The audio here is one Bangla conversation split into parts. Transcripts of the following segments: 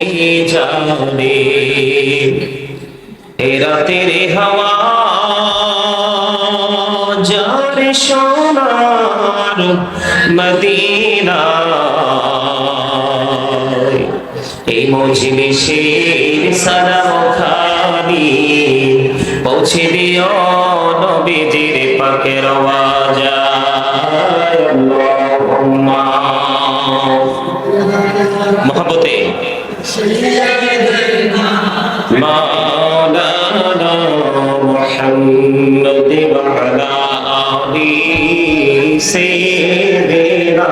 জানে। এরা তেরে হাওয়া যার সোনার মদিনা। এই মজলিসের সালাম খানি পৌঁছে দিও নবীজির পাকের আওয়াজ। আল্লাহুম্মা। মহাপতে। মাওলানা মুহাম্মদ ওয়া আলা আলি সাইয়্যিদিনা।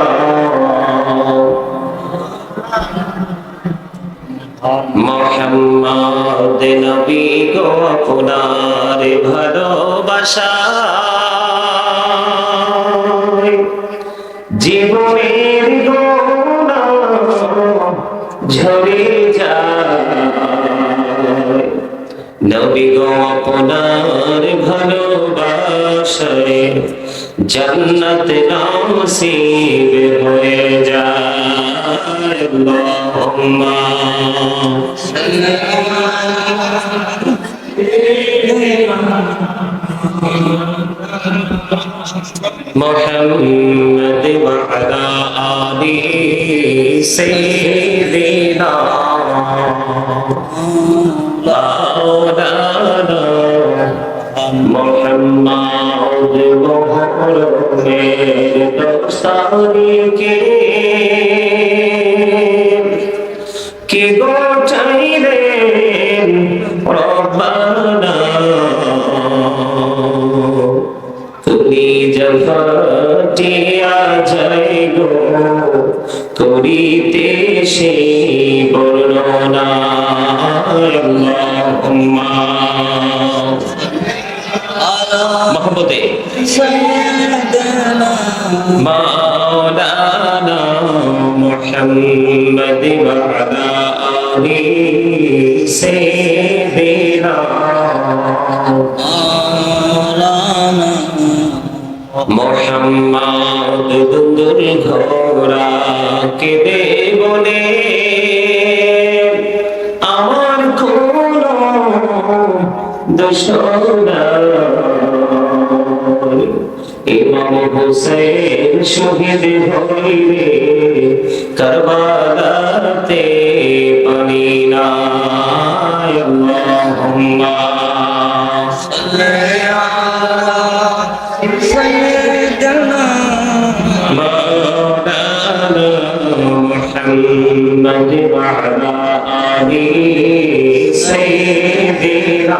মোহাম্মদ নবী গো আপনার ভালোবাসা। জীবনের জন্নত নসিব হয়ে যায় আল্লাহুম্মা محمد وعلى آله سيدنا مولانا মোহাম্মদ মোহর মের দোস্তানি কে কে গো চাইলে রব্বানা তুমি জফাটিয়া যাই গো তোরিতে সেই مولانا محمد وعلى آله سيدنا মোহাম্মদ দুন্দুল ঘোরা কেঁদে বলে আমার কোন দোষরা হোসেন শহীদ হইলে কারবালাতে পানি না আল্লাহুম্মা مولانا محمد وعلى آله سيدنا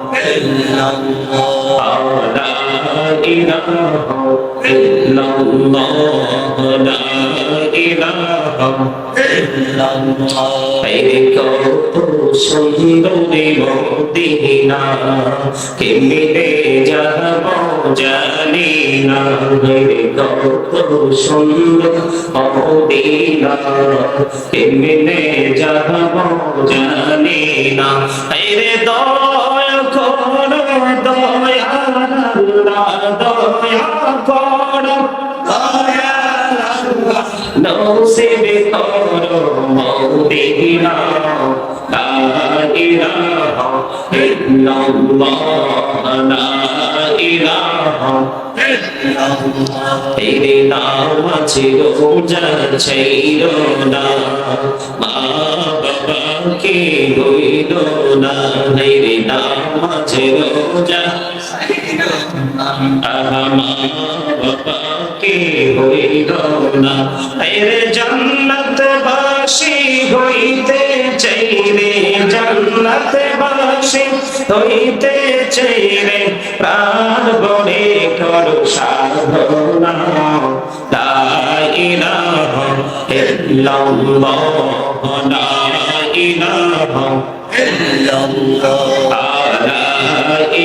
إلا الله لا إله إلا الله لا إله إلا الله কত সুন্দরী মদিনা কেমিনে যাব জানি না কত সুন্দর মদিনা কেমিনে যাব জানি না রে দয়া কর দয়া আল্লাহ নসিব করো মদিনা লা ইলাহা ইল্লাল্লাহ লা ইলাহা তেরে নাম আছে রোজা ছিল না মা বাবাকে জন্নত বাসী হইতে চাইরে জন্নত বাসী হইতে চাইরে প্রাণ বনে করো সাধনা। লা ইলাহা ইল্লাল্লাহ, লা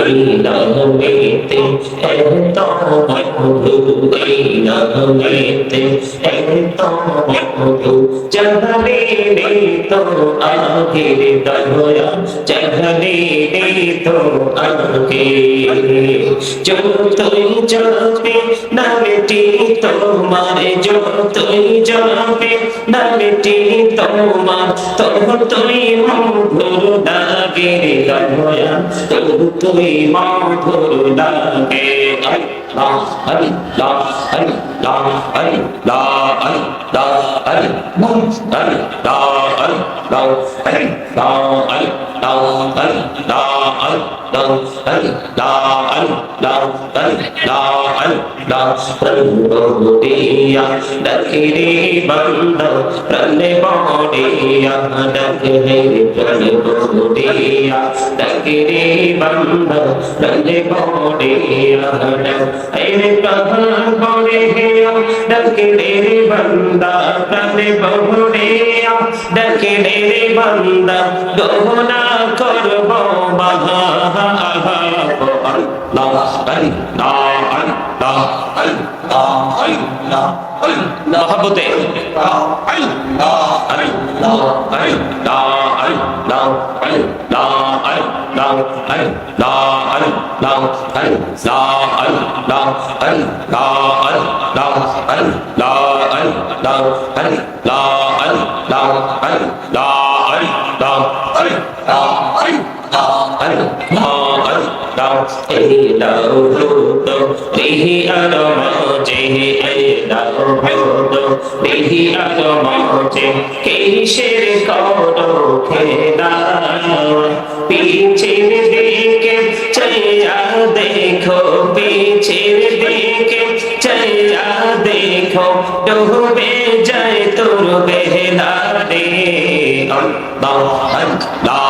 এই নামেতে এত মধু এই নামেতে এত মধু জানে নে তো আখির দয়া জানে নে তো আখির যতই যাবে নামটি তোমার তোমার ততই মধুর লাগে দয়া দুই মাথুর ডাকে হরি হরি হরি ততই মধুর লাগে আল্লাহ আল্লাহ আল্লাহ আল্লাহ আল্লাহ আল্লাহ আল্লাহ আল্লাহ আল্লাহ আল্লাহ প্রভুটিয়া ডকিরে বন্ধ প্রলে বড়িয়া ডকরে প্রভুটিয়া ডকিরে বন্ধ প্রলে বড়িয়া রে কਹਾਂ বড়ে ডকেলে রে বান্দা প্রাণে বহুরে ডকেলে রে বান্দা গহনা করব বাহা মহাব্বতে لا মহাবতে বিহি আরমাজে বিহি আরমাজে কিসের করো খেলা পিছের দিকে চাইয়া দেখো পিছের দিকে চাইয়া দেখো ডুবে যায় তোর বেহলা রে আল্লাহ আল্লাহ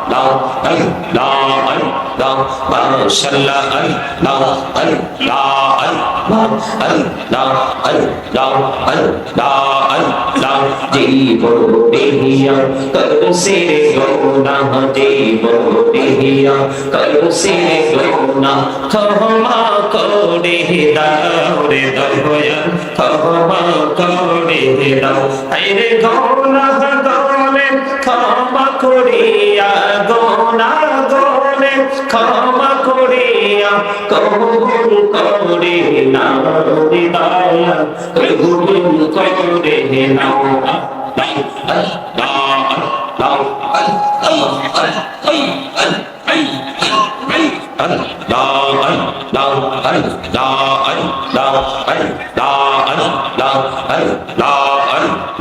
الله الله الله ما شاء الله الله الله الله الله الله الله জীবো দেহিয়া কর সে গোনাহ জীবো দেহিয়া কর সে গোনাহ ক্ষমা করে দাও রে দয়াল ক্ষমা করে দাও রে গোনাহ গোনা ক্ষমা করিয়া গোনা গলে ক্ষমা করিয়া কবুল করে নাও রে দয়া কবুল করে নাও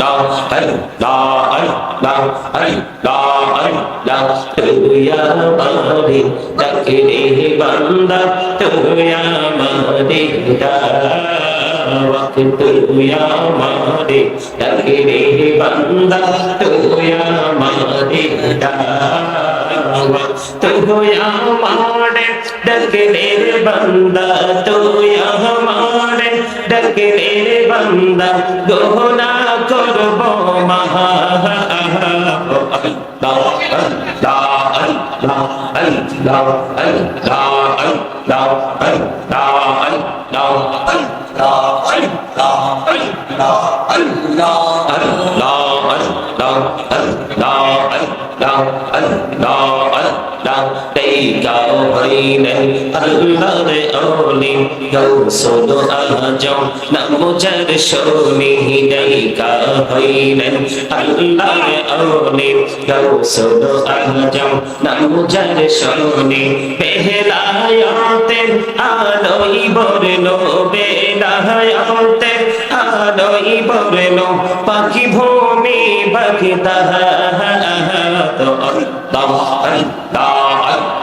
لا ألف لا ألف لا ألف لا ألف لا تو يا مالي تكره بندہ تو يا مالي وقت تو يا مالي تكره بندہ تو يا مالي وقت কে তেরে বান্দা দোহনা করব মহা। Allah टेक होइने अल्लाह रे ओली गौसुल आजम नमुजर शोनी टेक होइने अल्लाह रे ओली गौसुल आजम नमुजर शोनी पहलायते आलोई बरनो बेलायते আলোই বরলো পাখি ভূমি পাখি তাহা তো অর্থ অর্থ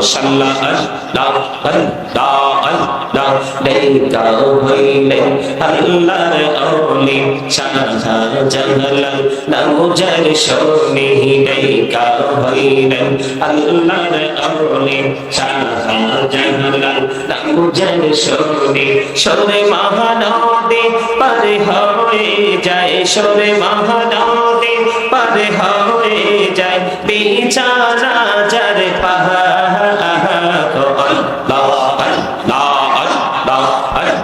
صلى الله الله عليك ويلي الله أولي شاها جهلا نوجر شونه ديك ويلي الله أولي شاها جهلا নৌজার সরে সরে মহানদে পারে হয়ে যায় সরে মহানদে পারে হয়ে যায় বিচারা যার পাহাড়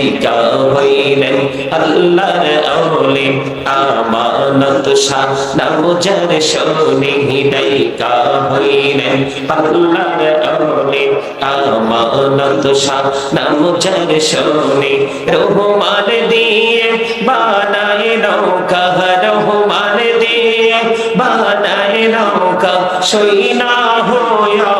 দেইকা হইলেন আল্লাহর আউলি আমানত শাহ নামুজার শোনি দেইকা হইলেন। আল্লাহর আউলি আমানত শাহ নামুজার শোনি রহমান দিয়ে বানায় নৌকা, রহমান দিয়ে বানায় নৌকা সইনা হইয়া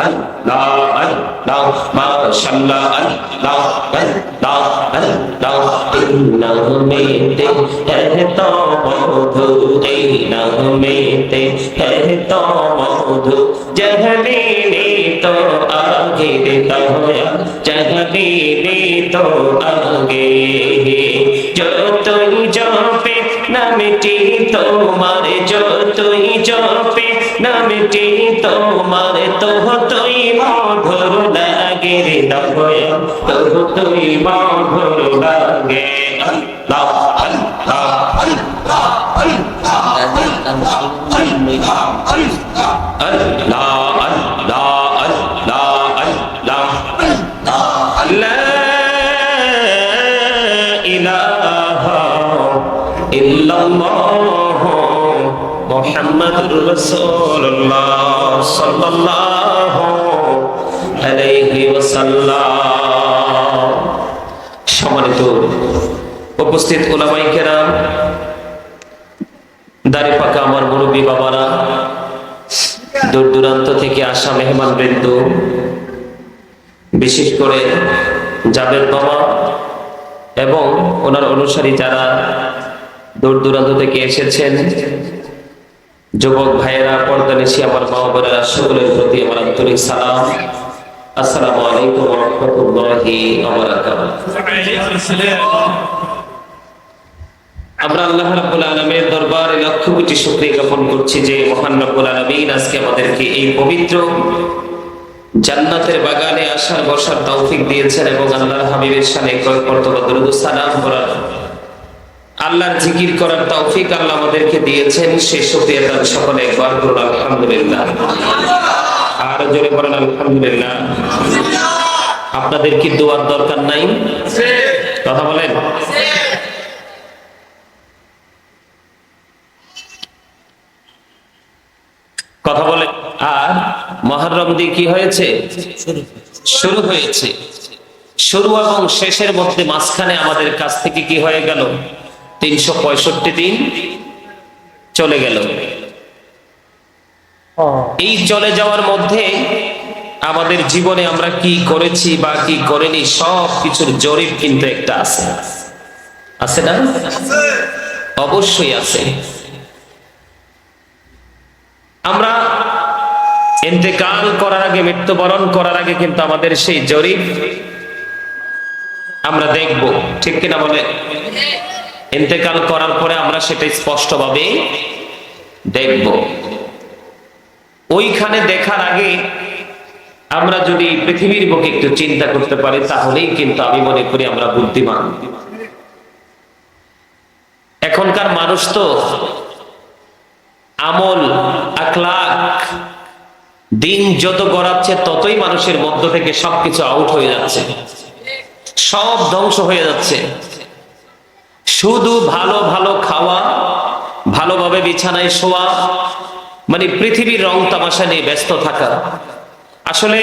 আল্লাহ আল্লাহ মাশাআল্লাহ আল্লাহ আল্লাহ আল্লাহ ইন্নামেতে এত মধু ইন্নামেতে এত মধু জহলি তো আগে দয়া জহলি তো আগে যতই জপে নামটি তোমার যতই জপে নামটি তোমার তো তুই মধুর লাগে রে দয়া তো তুই মধুর লাগে আল্লাহ আল্লাহ আল্লাহ আল্লাহ আল্লাহ সম্মানিত উপস্থিত ওলামাই কেরাম, দাড়ি পাকা আমার মুরব্বী বাবারা, দূর দূরান্ত থেকে আসা মেহমান বৃন্দ বিশেষ করে যাদের বাবা এবং ওনার অনুসারী যারা দূর দূরান্ত থেকে এসেছেন যুবক ভাইয়েরা পর্দানিসি আমার মা বোনেরা, সকলের প্রতি আমার আন্তরিক সালাম। আসসালামু আলাইকুম রহমতুল্লাহি আমরা আল্লাহ রাব্বুল আলামিনের দরবারে লক্ষ কোটি শুকরিয়া জ্ঞাপন করছি যে মহান রব্বুল আলামিন আজকে আমাদেরকে এই পবিত্র জান্নাতের বাগানে আসার বসার তৌফিক দিয়েছেন এবং আল্লাহর হাবিবের শানে কর্তব্য দরুদ সালাম আল্লাহর জিকির করার তৌফিক আল্লাহ আমাদেরকে দিয়েছেন। সেই শুকরিয়া তার সকলে একবার করুন, আলহামদুলিল্লাহ। আর জোরে বলেন, আলহামদুলিল্লাহ। আপনাদের কি দোয়ার দরকার নাই? কথা বলেন। কথা বলে আর মহরম দিয়ে কি হয়েছে? শুরু হয়েছে। শুরু এবং শেষের মধ্যে মাঝখানে আমাদের কাছ থেকে কি হয়ে গেল? তিনশো পঁয়ষট্টি দিন চলে গেল। এই চলে যাওয়ার মধ্যে আমাদের জীবনে আমরা কি করেছি বা কি করিনি সব কিছুর জরিপ কিন্তু একটা আছে। আছে না? অবশ্যই আছে। আমরা ইন্তেকাল করার আগে মৃত্যুবরণ করার আগে কিন্তু আমাদের সেই জরিপ আমরা দেখব। ঠিক কিনা বলে? ইন্তেকাল করার পরে আমরা সেটা স্পষ্টভাবে দেখব। ওইখানে দেখার আগে আমরা যদি পৃথিবীর বুকে একটু চিন্তা করতে পারি, তাহলেই কিন্তু আমি মনে করি আমরা বুদ্ধিমান। এখনকার মানুষ তো আমল আখলাক দিন যত গড়াচ্ছে, ততই মানুষের মধ্য থেকে সবকিছু আউট হয়ে যাচ্ছে। সব ধ্বংস হয়ে যাচ্ছে। শুধু ভালো ভালো খাওয়া, ভালোভাবে বিছানায় শোয়া মানে পৃথিবীর রং তামাশা নিয়ে ব্যস্ত থাকা, আসলে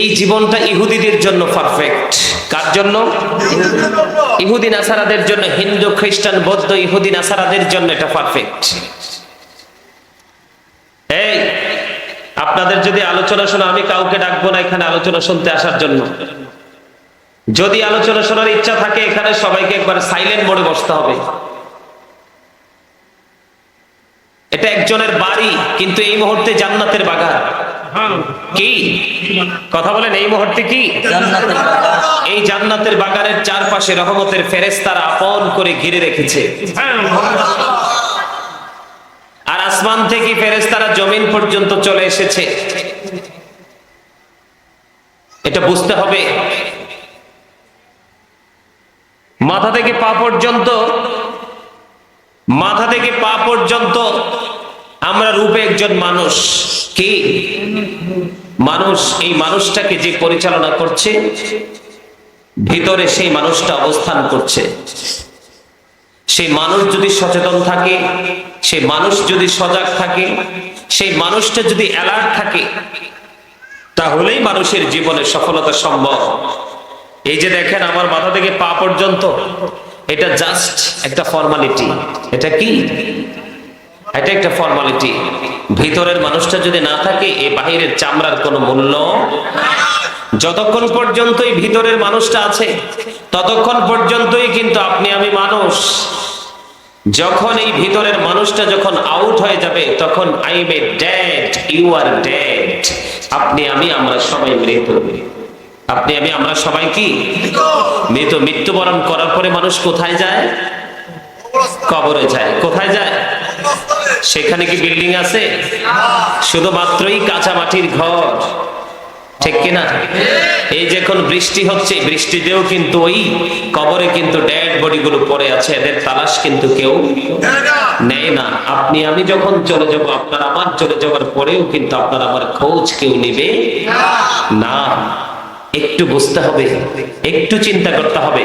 এই জীবনটা ইহুদিদের জন্য পারফেক্ট কার জন্য? ইহুদি নাসারাদের জন্য, হিন্দু, খ্রিস্টান, বৌদ্ধ ইহুদি নাসারাদের জন্য এটা পারফেক্ট এই, আপনাদের যদি আলোচনা শোনা, আমি কাউকে ডাকবো না এখানে আলোচনা শুনতে আসার জন্য। যদি আলোচনা শোনার ইচ্ছা থাকে এখানে সবাইকে একবার সাইলেন্ট মোডে বসতে হবে। এটা একজনের বাড়ি, কিন্তু এই মুহূর্তে জান্নাতের বাগান। কি? কথা বলেন, এই মুহূর্তে কি? এই জান্নাতের বাগানের চারপাশে রহমতের ফেরেস্তারা আপন করে ঘিরে রেখেছে। আর আসমান থেকে ফেরেস্তারা জমিন পর্যন্ত চলে এসেছে। এটা বুঝতে হবে। মাথা থেকে পা পর্যন্ত, মাথা থেকে পা পর্যন্ত আমরা রূপে একজন মানুষ। কি? মানুষ এই মানুষটাকে যে পরিচালনা করছে, ভিতরে সেই মানুষটা অবস্থান করছে। সেই মানুষ যদি সচেতন থাকে, সেই মানুষ যদি সজাগ থাকে, সেই মানুষটা যদি অ্যালার্ট থাকে, তাহলেই মানুষের জীবনে সফলতা সম্ভব। এই যে দেখেন আমার মাথা থেকে পা পর্যন্ত, এটা জাস্ট একটা ফর্মালিটি এটা কি? এটা একটা ফর্মালিটি ভিতরের মানুষটা যদি না থাকে এই বাহিরের চামড়ার কোনো মূল্য যতক্ষণ পর্যন্তই ভিতরের মানুষটা আছে, ততক্ষণ পর্যন্তই কিন্তু আপনি আমি মানুষ। যখন এই ভিতরের মানুষটা যখন আউট হয়ে যাবে, তখন I a dead you are dead আপনি, আমি, আমরা সবাই মৃত। আপনি আমি, আমরা সবাই কি? মৃত মৃত্যুবরণ করার পরে মানুষ কোথায় যায়? কবরে যায়। কোথায় যায়? সেখানে কি বিল্ডিং আছে? শুধুমাত্রই কাঁচা মাটির ঘর। ঠিক কিনা এই যে এখন বৃষ্টি হচ্ছে, বৃষ্টিতেও কিন্তু ওই কবরে কিন্তু ডেড বডি গুলো পড়ে আছে। এদের তালাশ কিন্তু কেউ নেয় না। আপনি, আমি যখন চলে যাব, আপনার আমার চলে যাওয়ার পরেও কিন্তু আপনার আমার খোঁজ কেউ নিবে না। একটু বুঝতে হবে একটু চিন্তা করতে হবে।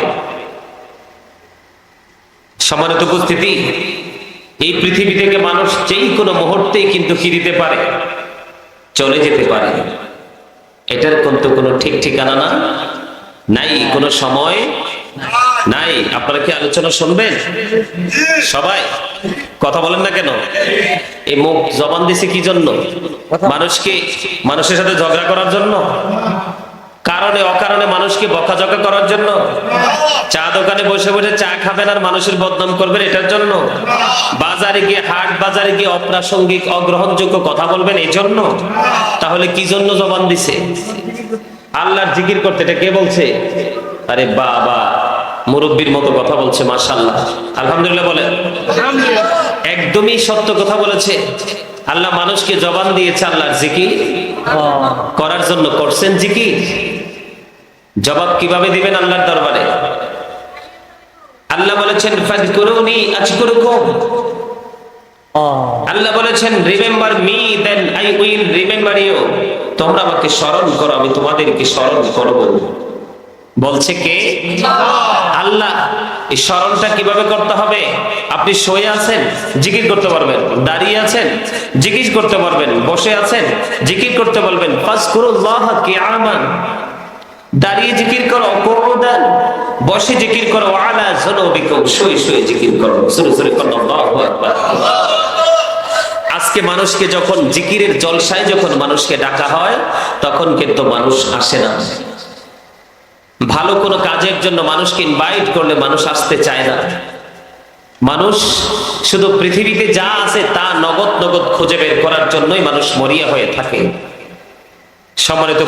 সমানত উপস্থিতি এই পৃথিবী থেকে মানুষ যেই কোনো মুহূর্তেই কিন্তু দিতে পারে? চলে যেতে পারে। এটার কিন্তু কোনো ঠিক ঠিকানা না। নাই কোনো সময়। নাই। আপনারা কি আলোচনা শুনবেন? সবাই কথা বলেন না কেন? এই মুখ জবান দিছে কি জন্য? মানুষকে মানুষের সাথে ঝগড়া করার জন্য? কারণে অকারণে মানুষকে বকাঝকা করার জন্য? চা দোকানে বসে বসে চা খাবেন আর মানুষের বদনাম করবেন এটার জন্য? বাজারে গিয়ে হাট বাজারে গিয়ে অপ্রাসঙ্গিক অগ্রহণযোগ্য কথা বলবেন এই জন্য তাহলে কি জন্য জবান দিছে? আল্লাহর জিকির করতে এটা কে বলছে? আরে বাবা মুরব্বীর মতো কথা বলছে মাশাল্লাহ আলহামদুলিল্লাহ বলেন। একদমই সত্য কথা বলেছে। আল্লাহ মানুষকে জবান দিয়েছে আল্লাহর জিকির। করার জন্য করছেন জিকির। জবাব কীভাবে দিবেন আল্লাহর দরবারে? আল্লাহ বলেছেন, ফাজকুরুনি আজকুরুকুম। আল্লাহ বলেছেন, remember me then, I will remember you. তোমরা আমাকে স্মরণ করো, আমি তোমাদেরকে স্মরণ করব। বলছে কে? আল্লাহ। এই স্মরণটা কীভাবে করতে হবে? আপনি শুয়ে আছেন, জিকির করতে পারবেন। দাঁড়িয়ে আছেন, জিকির করতে পারবেন। বসে আছেন, জিকির করতে বলবেন ফাজকুরুল্লাহ কিয়ামান। দাঁড়িয়ে জিকির করো কোদান বসে জিকির করো, আলা জনবিকুম শুয়ে শুয়ে জিকির করো। সুরে সুরে করো আজকে মানুষকে যখন জিকিরের জলসায় যখন মানুষকে ডাকা হয়, তখন কিন্তু মানুষ আসে না। ভালো কোনো কাজের জন্য মানুষকে ইনভাইট করলে মানুষ আসতে চায় না। মানুষ শুধু পৃথিবীতে যা আছে তা নগদ নগদ খুঁজে বের করার জন্যই মানুষ মরিয়া হয়ে থাকে। সম্মানিত